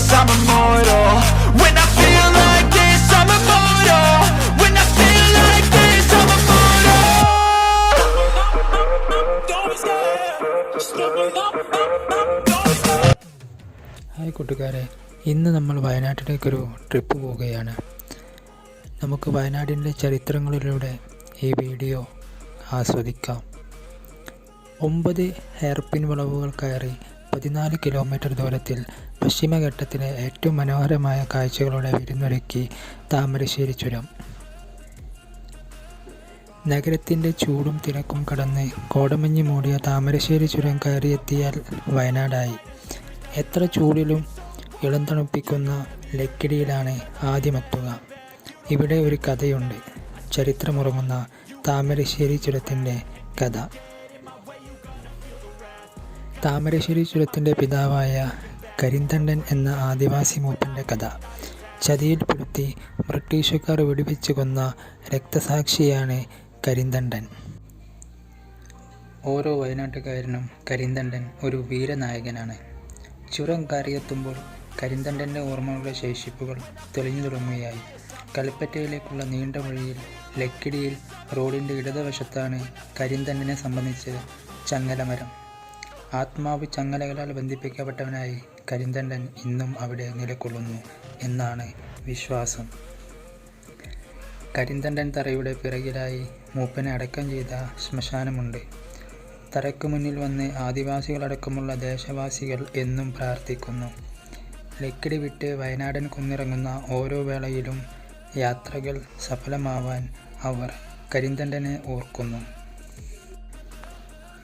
this, I'm immortal When I feel like this, I'm immortal When I feel like this, I'm immortal hi കൂട്ടുകാരെ ഇന്ന് നമ്മൾ വയനാട്ടിലേക്കൊരു trip പോവുകയാണ് നമുക്ക് വയനാടിന്റെ ചരിത്രങ്ങളിലൂടെ ഈ വീഡിയോ ആസ്വദിക്കാം ഒമ്പത് ഹെയർപിൻ വളവുകൾ കയറി പതിനാല് കിലോമീറ്റർ ദൂരത്തിൽ പശ്ചിമഘട്ടത്തിലെ ഏറ്റവും മനോഹരമായ കാഴ്ചകളോടെ വിരുന്നൊരുക്കി താമരശ്ശേരി ചുരം. നഗരത്തിന്റെ ചൂടും തിരക്കും കടന്ന് കോടമഞ്ഞ് മൂടിയ താമരശ്ശേരി ചുരം കയറിയെത്തിയാൽ വയനാടായി. എത്ര ചൂടിലും ഇളം തണുപ്പിക്കുന്ന ലക്കിടിയിലാണ് ആദ്യമെത്തുക. ഇവിടെ ഒരു കഥയുണ്ട്. ചരിത്രമുറങ്ങുന്ന താമരശ്ശേരി ചുരത്തിന്റെ കഥ. താമരശ്ശേരി ചുരത്തിന്റെ പിതാവായ കരിന്തണ്ടൻ എന്ന ആദിവാസി മൂപ്പന്റെ കഥ. ചതിയിൽപ്പെടുത്തി ബ്രിട്ടീഷുകാർ വെടിവെച്ച് കൊന്ന രക്തസാക്ഷിയാണ് കരിന്തണ്ടൻ. ഓരോ വയനാട്ടുകാരനും കരിന്തണ്ടൻ ഒരു വീരനായകനാണ്. ചുരം കയറിയെത്തുമ്പോൾ കരിന്തണ്ടന്റെ ഓർമ്മകളുടെ ശേഷിപ്പുകൾ തെളിഞ്ഞു തുടങ്ങുകയായി. കൽപ്പറ്റയിലേക്കുള്ള നീണ്ട വഴിയിൽ ലക്കിടിയിൽ റോഡിന്റെ ഇടതുവശത്താണ് കരിന്തണ്ടനെ സംബന്ധിച്ച് ചങ്ങലമരം. ആത്മാവ് ചങ്ങലകളാൽ ബന്ധിപ്പിക്കപ്പെട്ടവനായി കരിന്തണ്ടൻ ഇന്നും അവിടെ നിലകൊള്ളുന്നു എന്നാണ് വിശ്വാസം. കരിന്തണ്ടൻ തറയുടെ പിറകിലായി മൂപ്പനെ അടക്കം ചെയ്ത ശ്മശാനമുണ്ട്. തറയ്ക്ക് മുന്നിൽ വന്ന് ആദിവാസികളടക്കമുള്ള ദേശവാസികൾ എന്നും പ്രാർത്ഥിക്കുന്നു. ലക്കിടി വിട്ട് വയനാടൻ കുന്നിറങ്ങുന്ന ഓരോ വേളയിലും യാത്രകൾ സഫലമാവാൻ അവർ കരിന്തണ്ടനെ ഓർക്കുന്നു.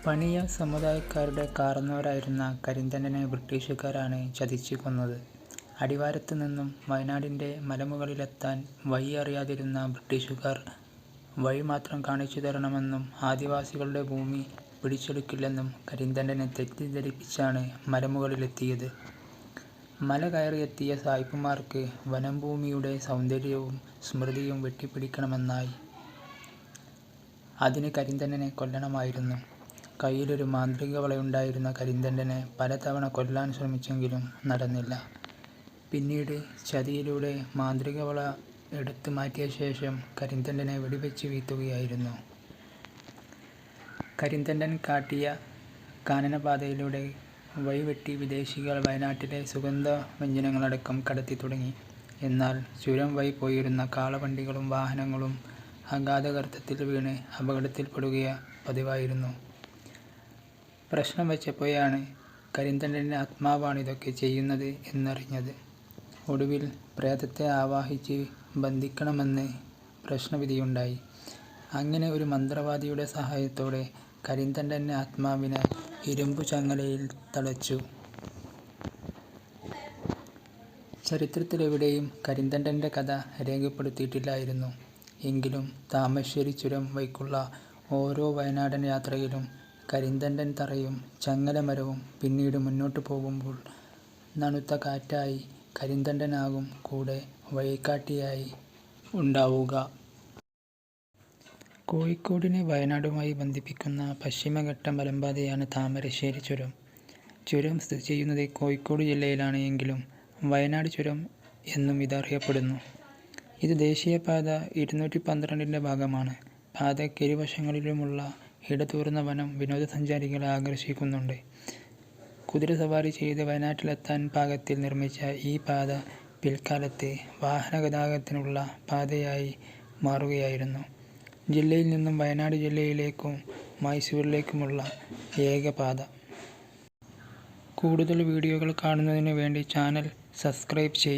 പണിയ സമുദായക്കാരുടെ കാർന്നവരായിരുന്ന കരിന്തണ്ണനെ ബ്രിട്ടീഷുകാരാണ് ചതിച്ചു കൊന്നത് അടിവാരത്ത് നിന്നും വയനാടിന്റെ മലമുകളിലെത്താൻ വഴി അറിയാതിരുന്ന ബ്രിട്ടീഷുകാർ വഴി മാത്രം കാണിച്ചു തരണമെന്നും ആദിവാസികളുടെ ഭൂമി പിടിച്ചെടുക്കില്ലെന്നും കരിന്തണ്ടനെ തെറ്റിദ്ധരിപ്പിച്ചാണ് മലമുകളിലെത്തിയത്. മല കയറിയെത്തിയ സായിപ്പുമാർക്ക് വനംഭൂമിയുടെ സൗന്ദര്യവും സ്മൃതിയും വെട്ടിപ്പിടിക്കണമെന്നായി. അതിന് കരിന്തണ്ണനെ കൊല്ലണമായിരുന്നു. കയ്യിലൊരു മാന്ത്രിക വളയുണ്ടായിരുന്ന കരിന്തണ്ടനെ പലതവണ കൊല്ലാൻ ശ്രമിച്ചെങ്കിലും നടന്നില്ല. പിന്നീട് ചതിയിലൂടെ മാന്ത്രിക വള എടുത്തു മാറ്റിയ ശേഷം കരിന്തണ്ടനെ വെടിവെച്ച് വീഴ്ത്തുകയായിരുന്നു. കരിന്തണ്ടൻ കാട്ടിയ കാനനപാതയിലൂടെ വഴിവെട്ടി വിദേശികൾ വയനാട്ടിലെ സുഗന്ധ വ്യഞ്ജനങ്ങളടക്കം കടത്തി തുടങ്ങി. എന്നാൽ ചുരം വഴി പോയിരുന്ന കാളവണ്ടികളും വാഹനങ്ങളും അഗാധഗർത്തത്തിൽ വീണ് അപകടത്തിൽപ്പെടുക പതിവായിരുന്നു. പ്രശ്നം വെച്ചപ്പോഴാണ് കരിന്തണ്ടന്റെ ആത്മാവാണ് ഇതൊക്കെ ചെയ്യുന്നത് എന്നറിഞ്ഞത്. ഒടുവിൽ പ്രേതത്തെ ആവാഹിച്ച് ബന്ധിക്കണമെന്ന് പ്രശ്നവിധിയുണ്ടായി. അങ്ങനെ ഒരു മന്ത്രവാദിയുടെ സഹായത്തോടെ കരിന്തണ്ടന്റെ ആത്മാവിനെ ഇരുമ്പു ചങ്ങലയിൽ തളച്ചു. ചരിത്രത്തിലെവിടെയും കരിന്തണ്ടന്റെ കഥ രേഖപ്പെടുത്തിയിട്ടില്ലായിരുന്നു. എങ്കിലും താമശ്ശേരി ചുരം വൈക്കുള്ള ഓരോ വയനാടൻ യാത്രയിലും കരിന്തണ്ടൻ തറയും ചങ്ങലമരവും പിന്നീട് മുന്നോട്ട് പോകുമ്പോൾ നണുത്ത കാറ്റായി കരിന്തണ്ടനാകും കൂടെ വഴികാട്ടിയായി ഉണ്ടാവുക. കോഴിക്കോടിനെ വയനാടുമായി ബന്ധിപ്പിക്കുന്ന പശ്ചിമഘട്ട മലമ്പാതയാണ് താമരശ്ശേരി ചുരം. ചുരം സ്ഥിതി ചെയ്യുന്നത് കോഴിക്കോട് ജില്ലയിലാണ് എങ്കിലും വയനാട് ചുരം എന്നും ഇതറിയപ്പെടുന്നു. ഇത് ദേശീയപാത ഇരുന്നൂറ്റി പന്ത്രണ്ടിന്റെ ഭാഗമാണ്. പാതയ്ക്ക് ഇരുവശങ്ങളിലുമുള്ള ഇടതൂർന്ന വനം വിനോദസഞ്ചാരികളെ ആകർഷിക്കുന്നുണ്ട്. കുതിര സവാരി ചെയ്ത് വയനാട്ടിലെത്താൻ പാകത്തിൽ നിർമ്മിച്ച ഈ പാത പിൽക്കാലത്ത് വാഹനഗതാഗതത്തിനുള്ള പാതയായി മാറുകയായിരുന്നു. ജില്ലയിൽ നിന്നും വയനാട് ജില്ലയിലേക്കും മൈസൂരിലേക്കുമുള്ള ഏക പാത. കൂടുതൽ വീഡിയോകൾ കാണുന്നതിന് വേണ്ടി ചാനൽ സബ്സ്ക്രൈബ് ചെയ്യുക